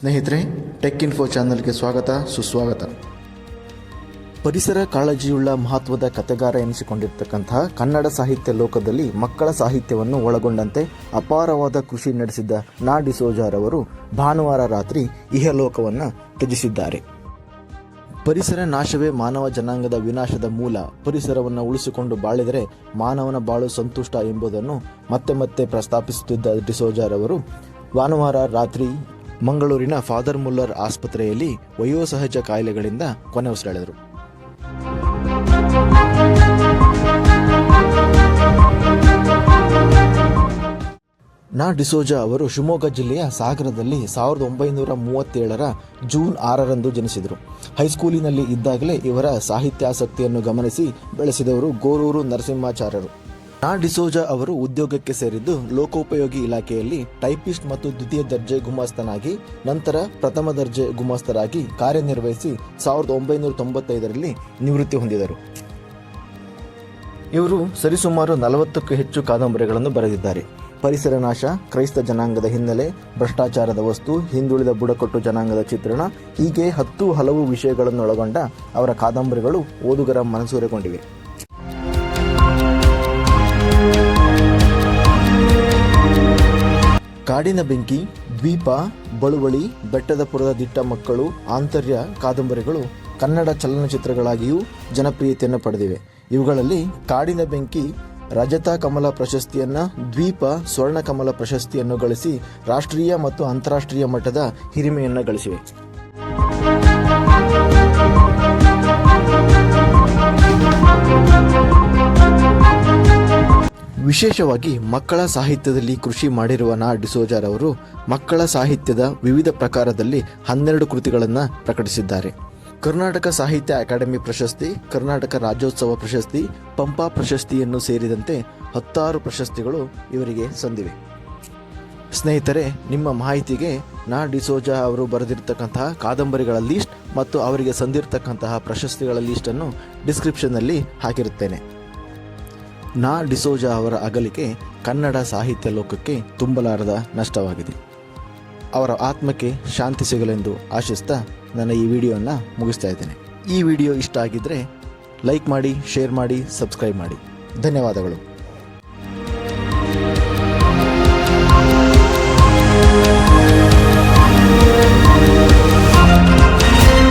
ಸ್ನೇಹಿತರೆ tech info ಚಾನಲ್ಗೆ ಸ್ವಾಗತ, ಸುಸ್ವಾಗತ. ಪರಿಸರ ಕಾಳಜಿಯುಳ್ಳ ಮಹತ್ವದ ಕಥೆಗಾರ ಎನಿಸಿಕೊಂಡಿರ್ತಕ್ಕಂತಹ ಕನ್ನಡ ಸಾಹಿತ್ಯ ಲೋಕದಲ್ಲಿ ಮಕ್ಕಳ ಸಾಹಿತ್ಯವನ್ನು ಒಳಗೊಂಡಂತೆ ಅಪಾರವಾದ ಕೃಷಿ ನಡೆಸಿದ್ದ ನಾ ಡಿಸೋಜಾರವರು ಭಾನುವಾರ ರಾತ್ರಿ ಇಹಲೋಕವನ್ನು ತ್ಯಜಿಸಿದ್ದಾರೆ. ಪರಿಸರ ನಾಶವೇ ಮಾನವ ಜನಾಂಗದ ವಿನಾಶದ ಮೂಲ. ಪರಿಸರವನ್ನು ಉಳಿಸಿಕೊಂಡು ಬಾಳಿದರೆ ಮಾನವನ ಬಾಳು ಸಂತುಷ್ಟ ಎಂಬುದನ್ನು ಮತ್ತೆ ಮತ್ತೆ ಪ್ರಸ್ತಾಪಿಸುತ್ತಿದ್ದ ಡಿಸೋಜಾರವರು ಭಾನುವಾರ ರಾತ್ರಿ ಮಂಗಳೂರಿನ ಫಾದರ್ ಮುಲ್ಲರ್ ಆಸ್ಪತ್ರೆಯಲ್ಲಿ ವಯೋಸಹಜ ಕಾಯಿಲೆಗಳಿಂದ ಕೊನೆ ಉಸಿರೆಳೆದರು. ನಾ ಡಿಸೋಜಾ ಅವರು ಶಿವಮೊಗ್ಗ ಜಿಲ್ಲೆಯ ಸಾಗರದಲ್ಲಿ ಸಾವಿರದ ಒಂಬೈನೂರ ಮೂವತ್ತೇಳರ ಜೂನ್ ಆರರಂದು ಜನಿಸಿದರು. ಹೈಸ್ಕೂಲಿನಲ್ಲಿ ಇದ್ದಾಗಲೇ ಇವರ ಸಾಹಿತ್ಯಾಸಕ್ತಿಯನ್ನು ಗಮನಿಸಿ ಬೆಳೆಸಿದವರು ಗೋರೂರು ನರಸಿಂಹಾಚಾರ್ಯರು. ನಾ ಡಿಸೋಜಾ ಅವರು ಉದ್ಯೋಗಕ್ಕೆ ಸೇರಿದ್ದು ಲೋಕೋಪಯೋಗಿ ಇಲಾಖೆಯಲ್ಲಿ ಟೈಪಿಸ್ಟ್ ಮತ್ತು ದ್ವಿತೀಯ ದರ್ಜೆ ಗುಮಾಸ್ತನಾಗಿ, ನಂತರ ಪ್ರಥಮ ದರ್ಜೆ ಗುಮಾಸ್ತರಾಗಿ ಕಾರ್ಯನಿರ್ವಹಿಸಿ ಸಾವಿರದ ಒಂಬೈನೂರ ತೊಂಬತ್ತೈದರಲ್ಲಿ ನಿವೃತ್ತಿ ಹೊಂದಿದರು. ಇವರು ಸರಿಸುಮಾರು ನಲವತ್ತಕ್ಕೂ ಹೆಚ್ಚು ಕಾದಂಬರಿಗಳನ್ನು ಬರೆದಿದ್ದಾರೆ. ಪರಿಸರ ನಾಶ, ಕ್ರೈಸ್ತ ಜನಾಂಗದ ಹಿನ್ನೆಲೆ, ಭ್ರಷ್ಟಾಚಾರದ ವಸ್ತು, ಹಿಂದುಳಿದ ಬುಡಕಟ್ಟು ಜನಾಂಗದ ಚಿತ್ರಣ, ಹೀಗೆ ಹತ್ತು ಹಲವು ವಿಷಯಗಳನ್ನು ಒಳಗೊಂಡ ಅವರ ಕಾದಂಬರಿಗಳು ಓದುಗರ ಮನಸೂರೆಗೊಂಡಿವೆ. ಕಾಡಿನ ಬೆಂಕಿ, ದ್ವೀಪ, ಬಳುವಳಿ ಬೆಟ್ಟದಪುರದ ದಿಟ್ಟ ಮಕ್ಕಳು, ಆಂತರ್ಯ ಕಾದಂಬರಿಗಳು, ಕನ್ನಡ ಚಲನಚಿತ್ರಗಳಾಗಿಯೂ ಜನಪ್ರಿಯತೆಯನ್ನು ಪಡೆದಿವೆ. ಇವುಗಳಲ್ಲಿ ಕಾಡಿನ ಬೆಂಕಿ, ರಜತ ಕಮಲ ಪ್ರಶಸ್ತಿಯನ್ನ, ದ್ವೀಪ ಸ್ವರ್ಣ ಕಮಲ ಪ್ರಶಸ್ತಿಯನ್ನು ಗಳಿಸಿ ರಾಷ್ಟ್ರೀಯ ಮತ್ತು ಅಂತಾರಾಷ್ಟ್ರೀಯ ಮಟ್ಟದ ಹಿರಿಮೆಯನ್ನು ಗಳಿಸಿವೆ. ವಿಶೇಷವಾಗಿ ಮಕ್ಕಳ ಸಾಹಿತ್ಯದಲ್ಲಿ ಕೃಷಿ ಮಾಡಿರುವ ನಾ ಡಿಸೋಜಾರ್ ಅವರು ಮಕ್ಕಳ ಸಾಹಿತ್ಯದ ವಿವಿಧ ಪ್ರಕಾರದಲ್ಲಿ ಹನ್ನೆರಡು ಕೃತಿಗಳನ್ನು ಪ್ರಕಟಿಸಿದ್ದಾರೆ. ಕರ್ನಾಟಕ ಸಾಹಿತ್ಯ ಅಕಾಡೆಮಿ ಪ್ರಶಸ್ತಿ, ಕರ್ನಾಟಕ ರಾಜ್ಯೋತ್ಸವ ಪ್ರಶಸ್ತಿ, ಪಂಪಾ ಪ್ರಶಸ್ತಿಯನ್ನು ಸೇರಿದಂತೆ ಹತ್ತಾರು ಪ್ರಶಸ್ತಿಗಳು ಇವರಿಗೆ ಸಂದಿವೆ. ಸ್ನೇಹಿತರೆ, ನಿಮ್ಮ ಮಾಹಿತಿಗೆ ನಾ ಡಿಸೋಜಾ ಅವರು ಬರೆದಿರ್ತಕ್ಕಂತಹ ಕಾದಂಬರಿಗಳ ಲೀಸ್ಟ್ ಮತ್ತು ಅವರಿಗೆ ಸಂದಿರ್ತಕ್ಕಂತಹ ಪ್ರಶಸ್ತಿಗಳ ಲೀಸ್ಟನ್ನು ಡಿಸ್ಕ್ರಿಪ್ಷನ್ನಲ್ಲಿ ಹಾಕಿರುತ್ತೇನೆ. ನಾ ಡಿಸೋಜಾ ಅವರ ಅಗಲಿಕೆ ಕನ್ನಡ ಸಾಹಿತ್ಯ ಲೋಕಕ್ಕೆ ತುಂಬಲಾರದ ನಷ್ಟವಾಗಿದೆ. ಅವರ ಆತ್ಮಕ್ಕೆ ಶಾಂತಿ ಸಿಗಲೆಂದು ಆಶಿಸ್ತಾ ನನ್ನ ಈ ವಿಡಿಯೋನ ಮುಗಿಸ್ತಾ ಇದ್ದೇನೆ. ಈ ವಿಡಿಯೋ ಇಷ್ಟ ಆಗಿದ್ದರೆ ಲೈಕ್ ಮಾಡಿ, ಶೇರ್ ಮಾಡಿ, ಸಬ್ಸ್ಕ್ರೈಬ್ ಮಾಡಿ. ಧನ್ಯವಾದಗಳು.